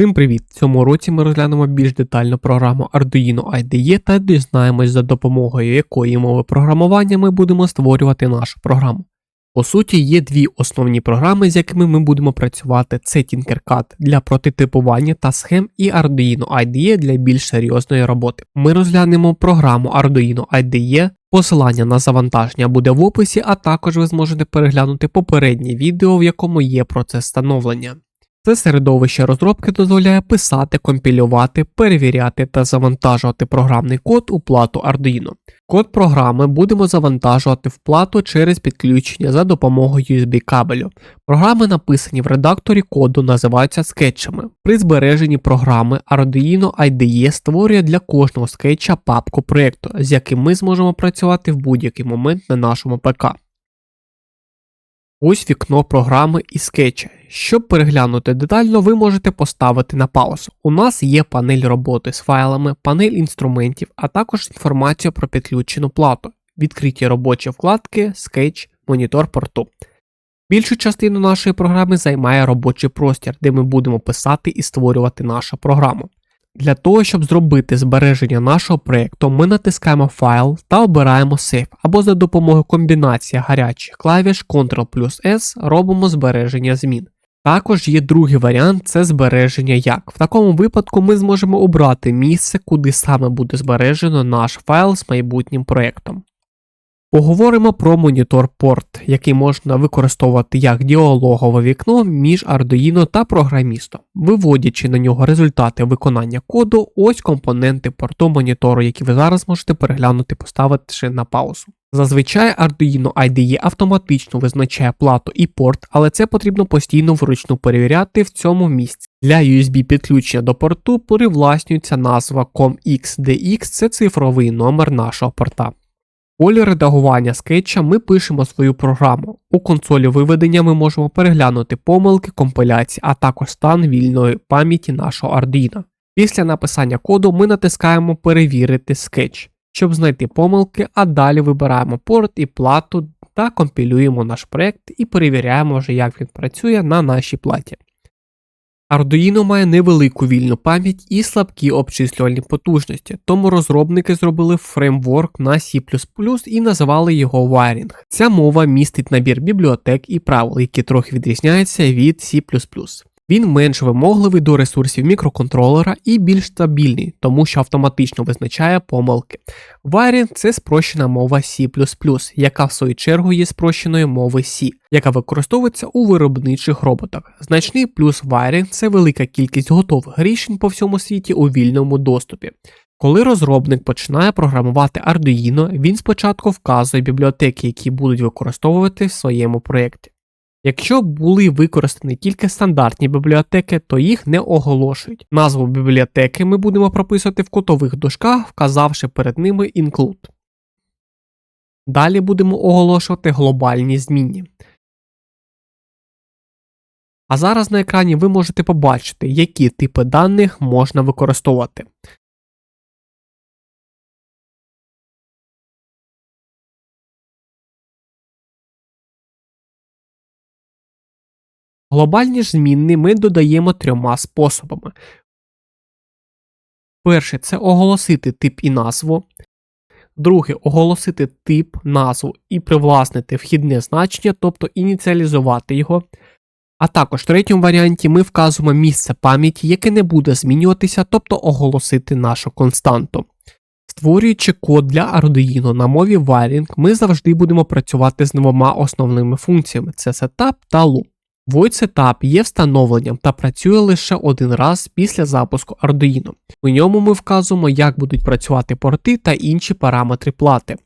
Всім привіт! В цьому році ми розглянемо більш детально програму Arduino IDE та дізнаємось, за допомогою якої мови програмування ми будемо створювати нашу програму. По суті, є дві основні програми, з якими ми будемо працювати: це Tinkercad для прототипування та схем і Arduino IDE для більш серйозної роботи. Ми розглянемо програму Arduino IDE, посилання на завантаження буде в описі, а також ви зможете переглянути попереднє відео, в якому є процес встановлення. Це середовище розробки дозволяє писати, компілювати, перевіряти та завантажувати програмний код у плату Arduino. Код програми будемо завантажувати в плату через підключення за допомогою USB кабелю. Програми, написані в редакторі коду, називаються скетчами. При збереженні програми Arduino IDE створює для кожного скетча папку проєкту, з яким ми зможемо працювати в будь-який момент на нашому ПК. Ось вікно програми і скетча. Щоб переглянути детально, ви можете поставити на паузу. У нас є панель роботи з файлами, панель інструментів, а також інформація про підключену плату, відкриті робочі вкладки, скетч, монітор порту. Більшу частину нашої програми займає робочий простір, де ми будемо писати і створювати нашу програму. Для того, щоб зробити збереження нашого проєкту, ми натискаємо файл та обираємо Save, або за допомогою комбінації гарячих клавіш Ctrl плюс S робимо збереження змін. Також є другий варіант це збереження як. В такому випадку ми зможемо обрати місце, куди саме буде збережено наш файл з майбутнім проєктом. Поговоримо про монітор порт, який можна використовувати як діалогове вікно між Arduino та програмістом. Виводячи на нього результати виконання коду, ось компоненти порту монітору, які ви зараз можете переглянути, поставивши на паузу. Зазвичай Arduino IDE автоматично визначає плату і порт, але це потрібно постійно вручну перевіряти в цьому місці. Для USB підключення до порту привласнюється назва COMXDX, це цифровий номер нашого порта полі редагування скетча ми пишемо свою програму. У консолі виведення ми можемо переглянути помилки, компиляції, а також стан вільної пам'яті нашого Arduino. Після написання коду ми натискаємо Перевірити скетч, щоб знайти помилки, а далі вибираємо порт і плату та компілюємо наш проєкт і перевіряємо вже, як він працює на нашій платі. Arduino має невелику вільну пам'ять і слабкі обчислювальні потужності, тому розробники зробили фреймворк на C і називали його Wiring. Ця мова містить набір бібліотек і правил, які трохи відрізняються від C. Він менш вимогливий до ресурсів мікроконтролера і більш стабільний, тому що автоматично визначає помилки. Wiring – це спрощена мова C, яка в свою чергу є спрощеною мови C, яка використовується у виробничих роботах. Значний плюс Wiring – це велика кількість готових рішень по всьому світі у вільному доступі. Коли розробник починає програмувати Arduino, він спочатку вказує бібліотеки, які будуть використовувати в своєму проєкті. Якщо були використані тільки стандартні бібліотеки, то їх не оголошують. Назву бібліотеки ми будемо прописувати в котових дужках, вказавши перед ними include. Далі будемо оголошувати глобальні змінні. А зараз на екрані ви можете побачити, які типи даних можна використовувати. Глобальні ж змінні ми додаємо трьома способами. Перше це оголосити тип і назву. Друге оголосити тип, назву і привласнити вхідне значення, тобто ініціалізувати його. А також в третьому варіанті ми вказуємо місце пам'яті, яке не буде змінюватися, тобто оголосити нашу константу. Створюючи код для Arduino на мові Wiring, ми завжди будемо працювати з двома основними функціями це setup та loop. Void Setup є встановленням та працює лише один раз після запуску Arduino. У ньому ми вказуємо, як будуть працювати порти та інші параметри плати.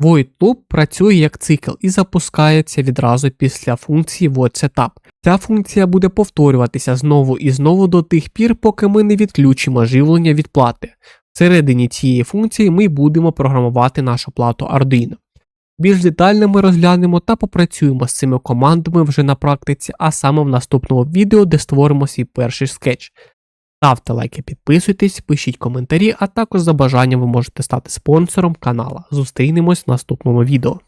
Void Loop працює як цикл і запускається відразу після функції Void Setup. Ця функція буде повторюватися знову і знову до тих пір, поки ми не відключимо живлення від плати. Всередині цієї функції ми будемо програмувати нашу плату Arduino. Більш детально ми розглянемо та попрацюємо з цими командами вже на практиці, а саме в наступному відео, де створимо свій перший скетч. Ставте лайки, підписуйтесь, пишіть коментарі, а також за бажанням ви можете стати спонсором канала. Зустрінемось в наступному відео.